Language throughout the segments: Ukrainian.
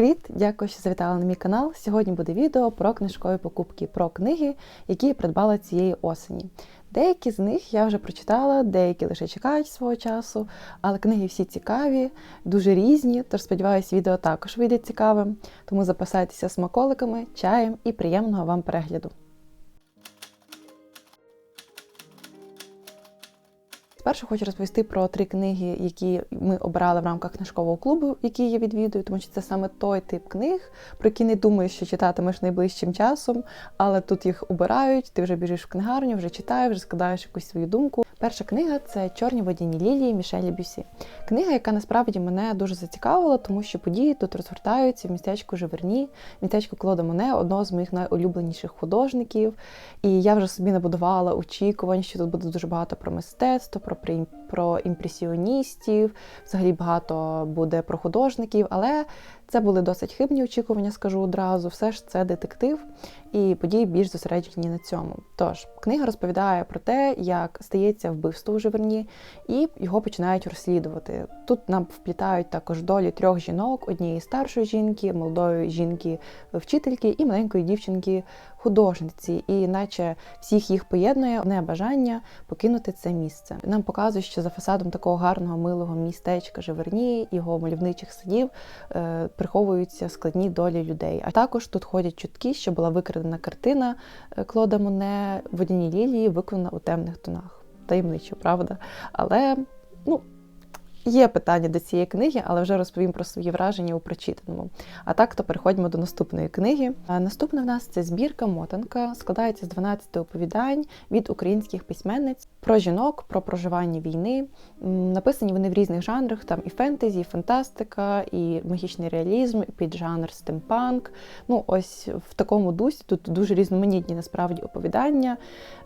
Привіт! Дякую, що завітали на мій канал. Сьогодні буде відео про книжкові покупки, про книги, які я придбала цієї осені. Деякі з них я вже прочитала, деякі лише чекають свого часу, але книги всі цікаві, дуже різні, тож сподіваюся, відео також вийде цікавим. Тому запасайтеся смаколиками, чаєм і приємного вам перегляду. Спершу хочу розповісти про три книги, які ми обрали в рамках книжкового клубу, які я відвідую, тому що це саме той тип книг, про які не думаєш, що читатимеш найближчим часом, але тут їх обирають, ти вже біжиш в книгарню, вже читаєш, вже складаєш якусь свою думку. Перша книга це Чорні водяні лілії Мішелі Бюсі. Книга, яка насправді мене дуже зацікавила, тому що події тут розгортаються в містечку Живерні, містечко Клода Моне, одного з моїх найулюбленіших художників. І я вже собі набудувала очікувань, що тут буде дуже багато про мистецтво, про про імпресіоністів, взагалі багато буде про художників, але це були досить хибні очікування, скажу одразу. Все ж це детектив, і події більш зосереджені на цьому. Тож, книга розповідає про те, як стається вбивство у Живерні, і його починають розслідувати. Тут нам вплітають також долі трьох жінок: однієї старшої жінки, молодої жінки-вчительки і маленької дівчинки художниці, і наче всіх їх поєднує одне бажання покинути це місце. Нам показують, що за фасадом такого гарного милого містечка Живерні, його мальовничих садів е, приховуються складні долі людей. А також тут ходять чутки, що була викрадена картина е, Клода Моне водяні лілії, виконана у темних тонах. Таємничо, правда? Але ну. Є питання до цієї книги, але вже розповім про свої враження у прочитаному. А так то переходьмо до наступної книги. Наступна в нас це збірка Мотанка, складається з 12 оповідань від українських письменниць про жінок, про проживання війни. Написані вони в різних жанрах: там і фентезі, і фантастика, і магічний реалізм, і піджанр стемпанк. Ну, ось в такому дусі тут дуже різноманітні насправді оповідання.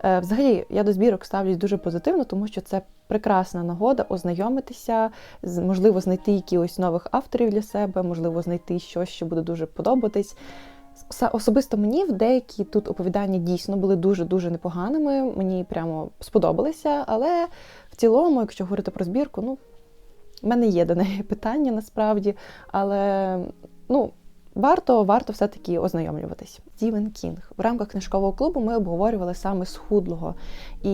Е, взагалі, я до збірок ставлюсь дуже позитивно, тому що це прекрасна нагода ознайомитися, можливо, знайти якихось нових авторів для себе, можливо, знайти щось, що буде дуже подобатись. Особисто мені в деякі тут оповідання дійсно були дуже-дуже непоганими. Мені прямо сподобалися, але в цілому, якщо говорити про збірку, ну в мене є до неї питання насправді. Але ну, Варто варто все-таки ознайомлюватись. Стівен Кінг в рамках книжкового клубу ми обговорювали саме схудлого, і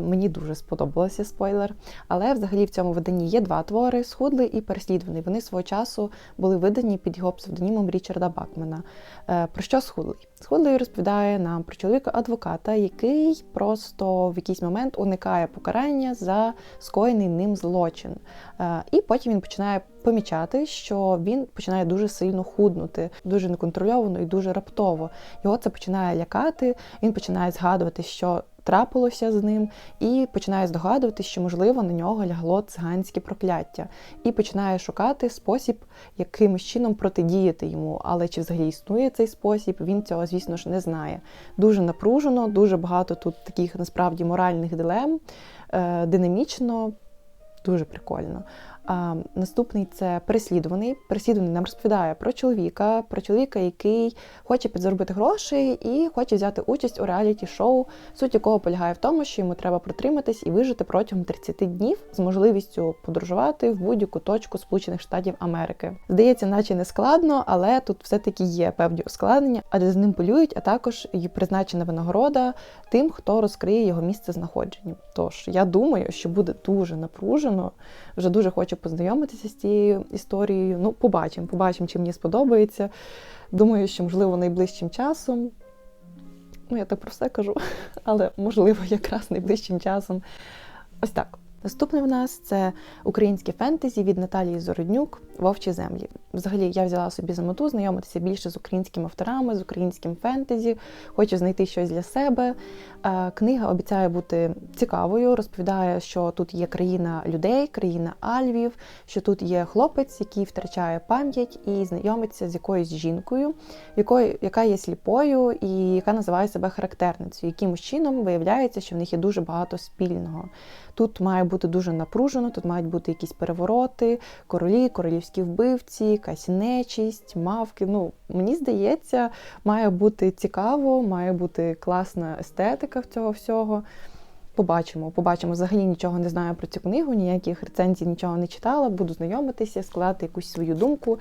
мені дуже сподобався спойлер. Але взагалі в цьому виданні є два твори схудлий і переслідуваний. Вони свого часу були видані під його псевдонімом Річарда Бакмена. Е, про що схудлий? Схудлий розповідає нам про чоловіка-адвоката, який просто в якийсь момент уникає покарання за скоєний ним злочин. Е, і потім він починає помічати, що він починає дуже сильно худнути, дуже неконтрольовано і дуже раптово. Його це починає лякати, він починає згадувати, що трапилося з ним, і починає здогадувати, що, можливо, на нього лягло циганське прокляття, і починає шукати спосіб, якимось чином протидіяти йому. Але чи взагалі існує цей спосіб, він цього, звісно ж, не знає. Дуже напружено, дуже багато тут таких насправді моральних дилем, е, динамічно, дуже прикольно. Наступний це переслідуваний. Переслідуваний нам розповідає про чоловіка, про чоловіка, який хоче підзаробити гроші і хоче взяти участь у реаліті-шоу, суть якого полягає в тому, що йому треба протриматись і вижити протягом 30 днів з можливістю подорожувати в будь-яку точку Сполучених Штатів Америки. Здається, наче не складно, але тут все-таки є певні ускладнення, адже з ним полюють, а також і призначена винагорода тим, хто розкриє його місце знаходження. Тож я думаю, що буде дуже напружено, вже дуже хочу хочу познайомитися з цією історією. Ну, побачимо, побачимо, чи мені сподобається. Думаю, що, можливо, найближчим часом. Ну, я так про все кажу, але можливо, якраз найближчим часом. Ось так. Наступне в нас це українське фентезі від Наталії Зороднюк Вовчі землі. Взагалі, я взяла собі за мету знайомитися більше з українськими авторами, з українським фентезі, хочу знайти щось для себе. Книга обіцяє бути цікавою, розповідає, що тут є країна людей, країна альвів, що тут є хлопець, який втрачає пам'ять і знайомиться з якоюсь жінкою, якою, яка є сліпою і яка називає себе характерницею. Якимось чином виявляється, що в них є дуже багато спільного. Тут має бути дуже напружено, тут мають бути якісь перевороти, королі, королівські вбивці, якась нечість, мавки. Ну, Мені здається, має бути цікаво, має бути класна естетика в цього всього. Побачимо, побачимо. Взагалі нічого не знаю про цю книгу, ніяких рецензій нічого не читала, буду знайомитися, складати якусь свою думку.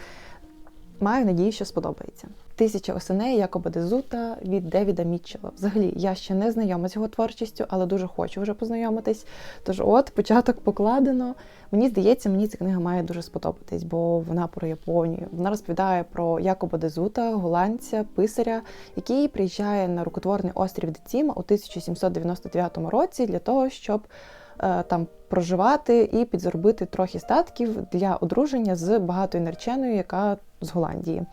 Маю надію, що сподобається. Тисяча осеней Якоба Дезута від Девіда Мітчелла. Взагалі, я ще не знайома з його творчістю, але дуже хочу вже познайомитись. Тож, от початок покладено. Мені здається, мені ця книга має дуже сподобатись, бо вона про Японію. Вона розповідає про Якоба Дезута, голландця, писаря, який приїжджає на рукотворний острів Деціма у 1799 році для того, щоб е, там проживати і підзаробити трохи статків для одруження з багатою нареченою, яка з Голландії. Е,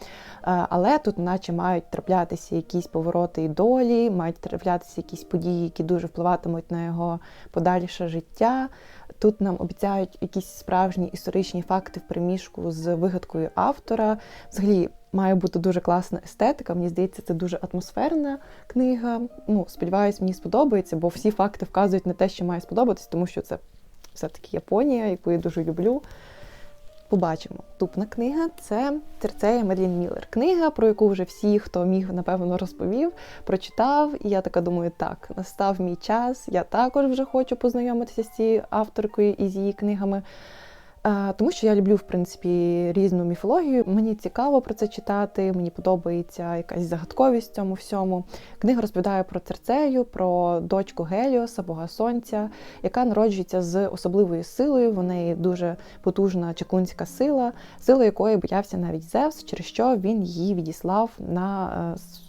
Але тут, наче, мають траплятися якісь повороти і долі, мають траплятися якісь події, які дуже впливатимуть на його подальше життя. Тут нам обіцяють якісь справжні історичні факти в приміжку з вигадкою автора. Взагалі має бути дуже класна естетика. Мені здається, це дуже атмосферна книга. Ну, сподіваюсь, мені сподобається, бо всі факти вказують на те, що має сподобатись, тому що це все-таки Японія, яку я дуже люблю. Побачимо. Наступна книга це Церцея Медлін Міллер. Книга, про яку вже всі, хто міг, напевно, розповів, прочитав. І я така думаю, так, настав мій час. Я також вже хочу познайомитися з цією авторкою і з її книгами. А, Тому що я люблю, в принципі, різну міфологію. Мені цікаво про це читати, мені подобається якась загадковість в цьому всьому. Книга розповідає про Церцею, про дочку Геліоса, Бога Сонця, яка народжується з особливою силою. В неї дуже потужна чаклунська сила, сила якої боявся навіть Зевс, через що він її відіслав на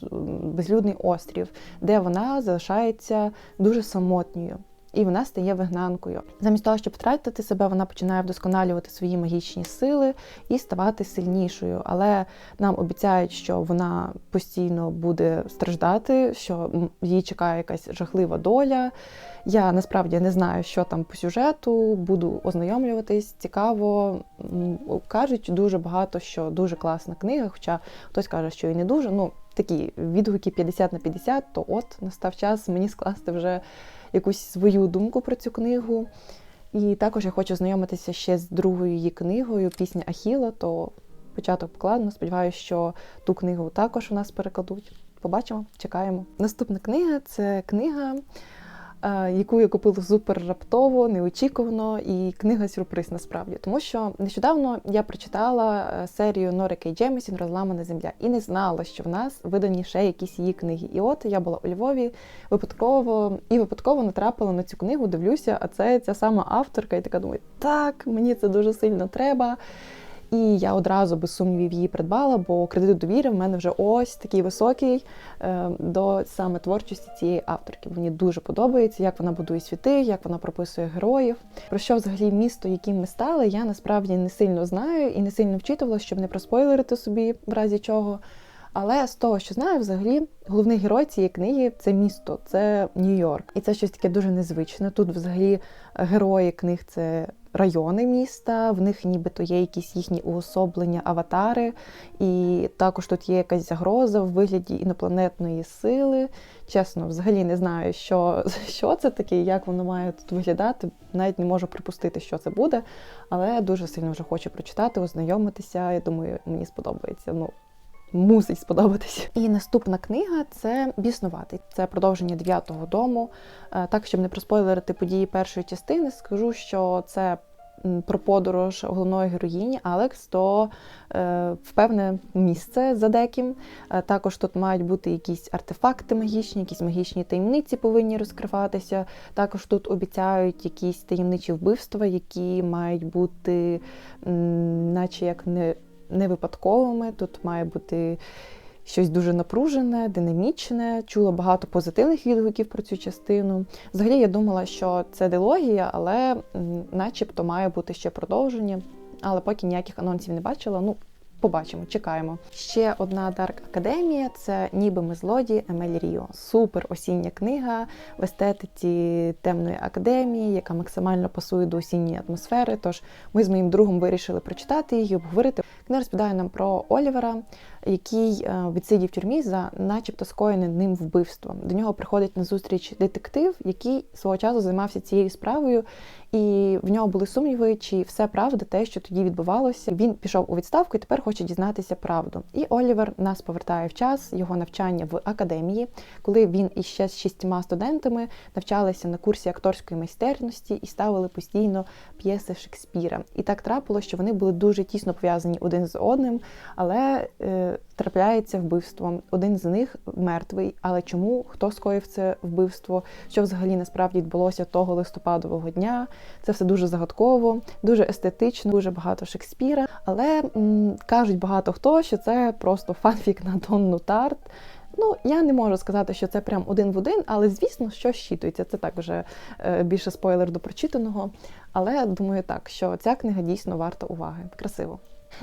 е, безлюдний острів, де вона залишається дуже самотньою. І вона стає вигнанкою. Замість того, щоб втратити себе, вона починає вдосконалювати свої магічні сили і ставати сильнішою. Але нам обіцяють, що вона постійно буде страждати, що її чекає якась жахлива доля. Я насправді не знаю, що там по сюжету, буду ознайомлюватись. Цікаво. Кажуть дуже багато, що дуже класна книга, хоча хтось каже, що і не дуже. Ну, такі відгуки 50 на 50, то от настав час мені скласти вже якусь свою думку про цю книгу. І також я хочу знайомитися ще з другою її книгою Пісня Ахіла, то початок покладено. Сподіваюся, що ту книгу також у нас перекладуть. Побачимо, чекаємо. Наступна книга це книга, яку я купила супер раптово, неочікувано, і книга сюрприз насправді. Тому що нещодавно я прочитала е, серію Нори Кей Джемісін Розламана земля і не знала, що в нас видані ще якісь її книги. І от я була у Львові випадково і випадково натрапила на цю книгу, дивлюся, а це ця сама авторка, і така думаю, так, мені це дуже сильно треба. І я одразу без сумнівів її придбала, бо кредит довіри в мене вже ось такий високий е, до саме творчості цієї авторки. Мені дуже подобається, як вона будує світи, як вона прописує героїв. Про що взагалі місто, яким ми стали, я насправді не сильно знаю і не сильно вчитувала, щоб не проспойлерити собі в разі чого. Але з того, що знаю, взагалі головний герой цієї книги це місто, це Нью-Йорк. І це щось таке дуже незвичне. Тут, взагалі, герої книг це райони міста, в них нібито є якісь їхні уособлення, аватари, і також тут є якась загроза в вигляді інопланетної сили. Чесно, взагалі не знаю, що, що це таке, як воно має тут виглядати. Навіть не можу припустити, що це буде, але дуже сильно вже хочу прочитати, ознайомитися. Я думаю, мені сподобається. Ну, мусить сподобатись. І наступна книга це Біснуватий. Це продовження дев'ятого дому. Е, Так, щоб не проспойлерити події першої частини, скажу, що це про подорож головної героїні Алекс до е, в певне місце за деким. Е, Також тут мають бути якісь артефакти магічні, якісь магічні таємниці повинні розкриватися. Також тут обіцяють якісь таємничі вбивства, які мають бути, м, наче як не не випадковими. Тут має бути щось дуже напружене, динамічне. Чула багато позитивних відгуків про цю частину. Взагалі я думала, що це дилогія, але начебто має бути ще продовження. Але поки ніяких анонсів не бачила. Ну, побачимо, чекаємо. Ще одна Дарк Академія це ніби ми злодії Емель Ріо. Супер осіння книга в естетиці темної академії, яка максимально пасує до осінньої атмосфери. Тож ми з моїм другом вирішили прочитати її, обговорити. Книга розповідає нам про Олівера, який е, відсидів в тюрмі за, начебто, скоєне ним вбивство. До нього приходить на зустріч детектив, який свого часу займався цією справою і в нього були сумніви, чи все правда, те, що тоді відбувалося. Він пішов у відставку і тепер хоче дізнатися правду. І Олівер нас повертає в час його навчання в академії, коли він іще з шістьма студентами навчалися на курсі акторської майстерності і ставили постійно п'єси Шекспіра. І так трапило, що вони були дуже тісно пов'язані один з одним, але е, трапляється вбивство. Один з них мертвий. Але чому хто скоїв це вбивство? Що взагалі насправді відбулося того листопадового дня? Це все дуже загадково, дуже естетично, дуже багато Шекспіра. Але м, кажуть багато хто, що це просто фанфік на Донну Тарт. Ну, я не можу сказати, що це прям один в один, але звісно, що щитується. Це так вже е, більше спойлер до прочитаного. Але думаю, так, що ця книга дійсно варта уваги. Красиво.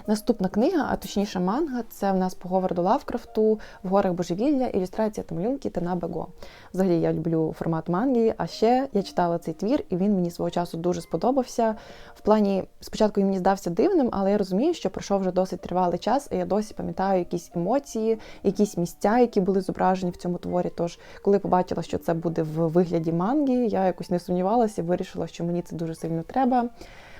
Наступна книга, а точніше манга, це в нас по Говарду Лавкрафту в горах божевілля, ілюстрація та малюнки Тена Бего. Взагалі я люблю формат манги, а ще я читала цей твір, і він мені свого часу дуже сподобався. В плані, спочатку він мені здався дивним, але я розумію, що пройшов вже досить тривалий час, і я досі пам'ятаю якісь емоції, якісь місця, які були зображені в цьому творі. Тож, коли побачила, що це буде в вигляді манги, я якось не сумнівалася, вирішила, що мені це дуже сильно треба.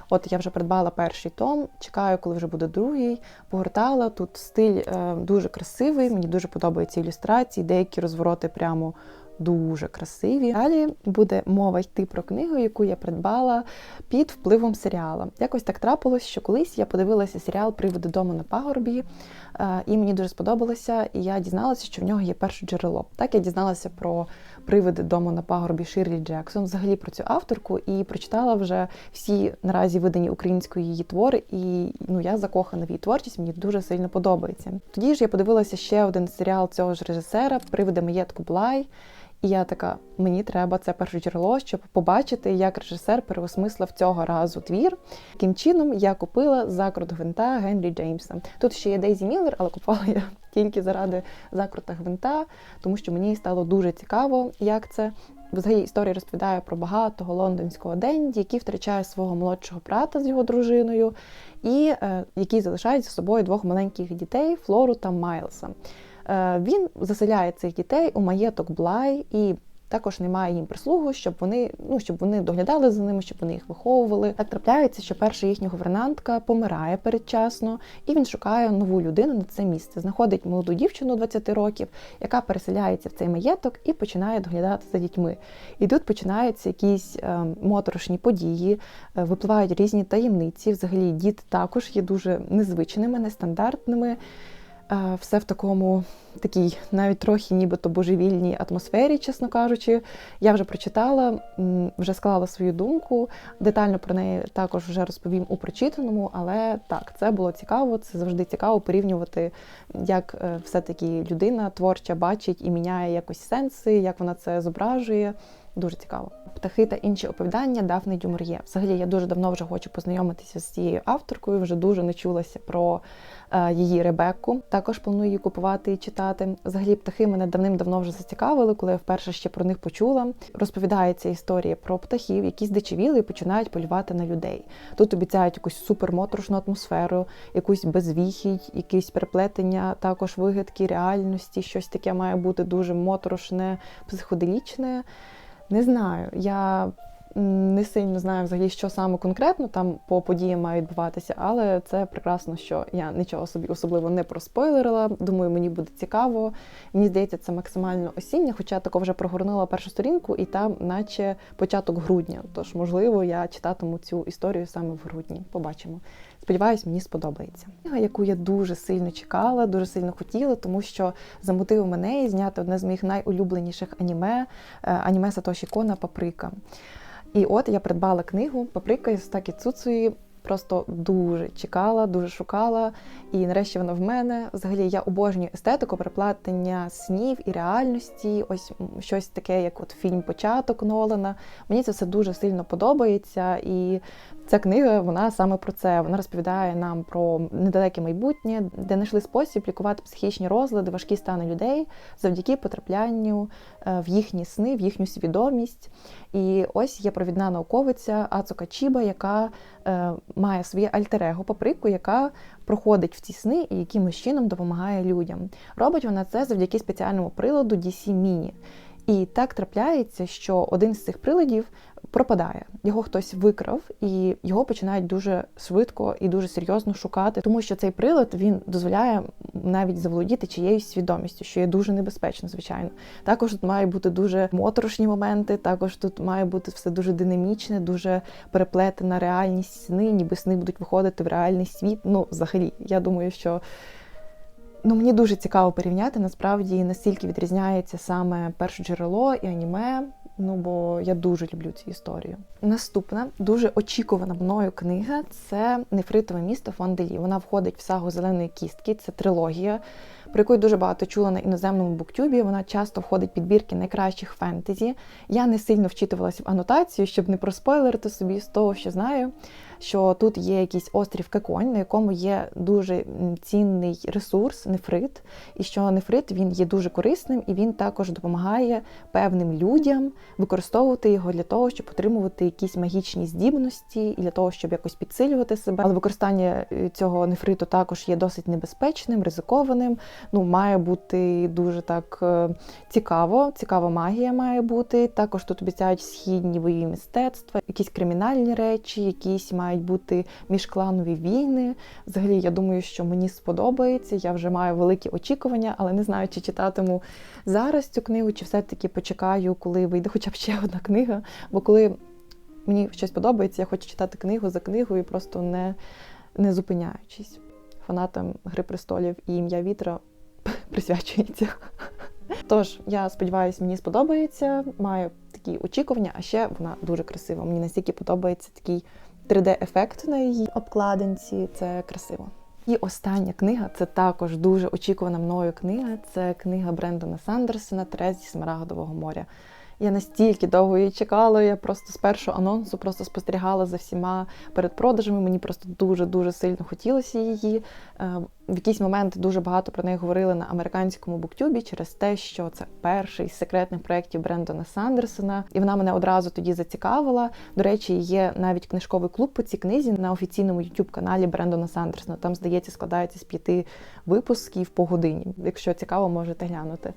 От я вже придбала перший том, чекаю, коли вже буде другий. Погортала тут стиль е, дуже красивий. Мені дуже подобаються ілюстрації, деякі розвороти прямо. Дуже красиві. Далі буде мова йти про книгу, яку я придбала під впливом серіала. Якось так трапилось, що колись я подивилася серіал Приводи дому на пагорбі, і мені дуже сподобалося, і я дізналася, що в нього є перше джерело. Так я дізналася про привиди дому на пагорбі Ширлі Джексон, взагалі про цю авторку, і прочитала вже всі наразі видані української її твори. І ну я закохана в її творчість, мені дуже сильно подобається. Тоді ж я подивилася ще один серіал цього ж режисера Привиди маєтку Блай. І я така, мені треба це перше джерело, щоб побачити, як режисер переосмислив цього разу твір. Таким чином я купила закрут гвинта Генрі Джеймса. Тут ще є Дейзі Міллер, але купила я тільки заради закрута гвинта, тому що мені стало дуже цікаво, як це. Взагалі історія розповідає про багатого лондонського денді, який втрачає свого молодшого брата з його дружиною, і е, який залишають за собою двох маленьких дітей Флору та Майлса. Е, він заселяє цих дітей у маєток Блай і також немає їм прислугу, щоб вони ну щоб вони доглядали за ними, щоб вони їх виховували. Так трапляється, що перша їхня гувернантка помирає передчасно, і він шукає нову людину на це місце. Знаходить молоду дівчину 20 років, яка переселяється в цей маєток і починає доглядати за дітьми. І тут починаються якісь е, моторошні події, е, випливають різні таємниці. Взагалі, діти також є дуже незвичними, нестандартними. Все в такому такій навіть трохи нібито божевільній атмосфері, чесно кажучи. Я вже прочитала, вже склала свою думку. Детально про неї також вже розповім у прочитаному, але так, це було цікаво, це завжди цікаво порівнювати, як е, все-таки людина творча бачить і міняє якось сенси, як вона це зображує. Дуже цікаво. Птахи та інші оповідання Дафни Дюмур'є. Взагалі, я дуже давно вже хочу познайомитися з цією авторкою. Вже дуже не чулася про е, її Ребекку. Також планую її купувати і читати. Взагалі, птахи мене давним-давно вже зацікавили, коли я вперше ще про них почула. Розповідається історія про птахів, які здичевіли і починають полювати на людей. Тут обіцяють якусь супермоторошну атмосферу, якусь безвіхідь, якісь переплетення, також вигадки реальності. Щось таке має бути дуже моторошне, психоделічне. Не знаю. Я не сильно знаю взагалі, що саме конкретно там по подіям має відбуватися, але це прекрасно, що я нічого собі особливо не проспойлерила. Думаю, мені буде цікаво. Мені здається, це максимально осіння, хоча тако вже прогорнула першу сторінку, і там, наче початок грудня. Тож, можливо, я читатиму цю історію саме в грудні. Побачимо. Сподіваюсь, мені сподобається. Книга, яку я дуже сильно чекала, дуже сильно хотіла, тому що замотивив мене зняти одне з моїх найулюбленіших аніме е, аніме Сатоші Кона Паприка. І от я придбала книгу Паприка Стакі Такі Цуцуї. Просто дуже чекала, дуже шукала, і нарешті вона в мене. Взагалі я обожнюю естетику, переплатення снів і реальності. Ось щось таке, як от фільм Початок Нолана. Мені це все дуже сильно подобається, і Ця книга вона саме про це. Вона розповідає нам про недалеке майбутнє, де знайшли спосіб лікувати психічні розлади, важкі стани людей завдяки потраплянню е, в їхні сни, в їхню свідомість. І ось є провідна науковиця Ацука Чіба, яка е, має своє альтерего паприку, яка проходить в ці сни і якимось чином допомагає людям. Робить вона це завдяки спеціальному приладу DC Mini. І так трапляється, що один з цих приладів пропадає. Його хтось викрав, і його починають дуже швидко і дуже серйозно шукати, тому що цей прилад він дозволяє навіть заволодіти чиєюсь свідомістю, що є дуже небезпечно, звичайно. Також тут мають бути дуже моторошні моменти. Також тут має бути все дуже динамічне, дуже переплетена реальність сни, ніби сни будуть виходити в реальний світ. Ну, взагалі, я думаю, що. Ну, мені дуже цікаво порівняти насправді настільки відрізняється саме перше джерело і аніме. Ну бо я дуже люблю цю історію. Наступна дуже очікувана мною книга це Нефритове місто Фонделі. Вона входить в сагу зеленої кістки. Це трилогія, про яку я дуже багато чула на іноземному буктюбі. Вона часто входить підбірки найкращих фентезі. Я не сильно вчитувалася в анотацію, щоб не проспойлерити собі з того, що знаю що тут є якийсь острів Кеконь, на якому є дуже цінний ресурс, нефрит, і що нефрит він є дуже корисним і він також допомагає певним людям використовувати його для того, щоб отримувати якісь магічні здібності і для того, щоб якось підсилювати себе. Але використання е, цього нефриту також є досить небезпечним, ризикованим. Ну, має бути дуже так е, цікаво, цікава магія має бути. Також тут обіцяють східні бойові мистецтва, якісь кримінальні речі, якісь мають бути міжкланові війни. Взагалі, я думаю, що мені сподобається. Я вже маю великі очікування, але не знаю, чи читатиму зараз цю книгу, чи все-таки почекаю, коли вийде хоча б ще одна книга. Бо коли мені щось подобається, я хочу читати книгу за книгою, просто не, не зупиняючись. Фанатам Гри престолів і ім'я вітра присвячується. Тож, я сподіваюся, мені сподобається. Маю такі очікування, а ще вона дуже красива. Мені настільки подобається такий 3D-ефект на її обкладинці. Це красиво. І остання книга це також дуже очікувана мною книга. Це книга Брендона Сандерсона Терезі Смарагдового моря. Я настільки довго її чекала. Я просто з першого анонсу просто спостерігала за всіма передпродажами. Мені просто дуже-дуже сильно хотілося її. Е, в якийсь момент дуже багато про неї говорили на американському буктюбі через те, що це перший з секретних проєктів Брендона Сандерсона, і вона мене одразу тоді зацікавила. До речі, є навіть книжковий клуб по цій книзі на офіційному youtube каналі Брендона Сандерсона. Там, здається, складається з п'яти випусків по годині. Якщо цікаво, можете глянути.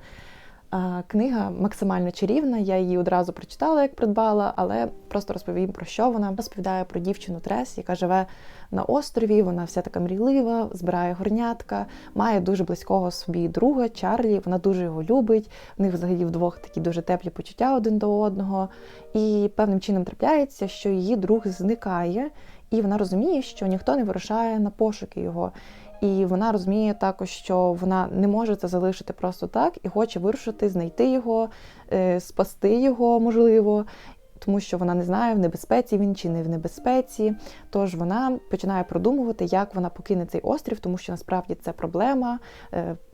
Книга максимально чарівна, я її одразу прочитала, як придбала, але просто розповім про що вона. Розповідає про дівчину Трес, яка живе на острові. Вона вся така мрійлива, збирає горнятка, має дуже близького собі друга Чарлі. Вона дуже його любить. В них взагалі вдвох такі дуже теплі почуття один до одного. І певним чином трапляється, що її друг зникає, і вона розуміє, що ніхто не вирушає на пошуки його. І вона розуміє також, що вона не може це залишити просто так і хоче вирушити, знайти його, е, спасти його, можливо. Тому що вона не знає, в небезпеці він чи не в небезпеці. Тож вона починає продумувати, як вона покине цей острів, тому що насправді це проблема.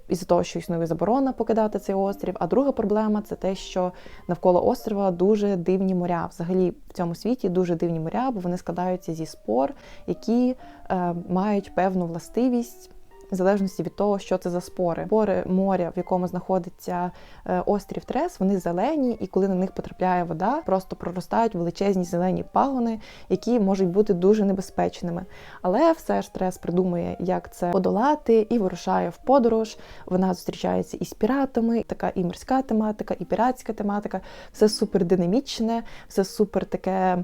Із-за того, що існує заборона покидати цей острів. А друга проблема це те, що навколо острова дуже дивні моря. Взагалі в цьому світі дуже дивні моря, бо вони складаються зі спор, які е, мають певну властивість в залежності від того, що це за спори. Спори моря, в якому знаходиться е, острів Трес, вони зелені, і коли на них потрапляє вода, просто проростають величезні зелені пагони, які можуть бути дуже небезпечними. Але все ж Трес придумує, як це подолати, і вирушає в подорож. Вона зустрічається із піратами, така і морська тематика, і піратська тематика. Все супер динамічне, все супер таке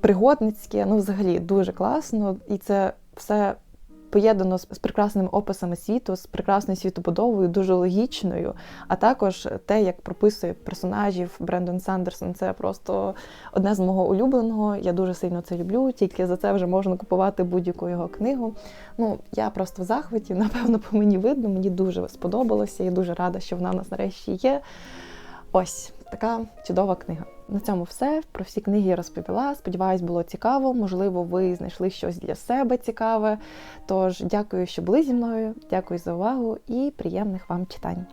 пригодницьке. Ну, взагалі, дуже класно, і це все поєднано з прекрасними описами світу, з прекрасною світобудовою, дуже логічною. А також те, як прописує персонажів Брендон Сандерсон, це просто одне з мого улюбленого. Я дуже сильно це люблю. Тільки за це вже можна купувати будь-яку його книгу. Ну я просто в захваті, напевно, по мені видно. Мені дуже сподобалося. Я дуже рада, що вона у нас нарешті є. Ось така чудова книга. На цьому все. Про всі книги я розповіла. Сподіваюсь, було цікаво. Можливо, ви знайшли щось для себе цікаве. Тож, дякую, що були зі мною. Дякую за увагу і приємних вам читань.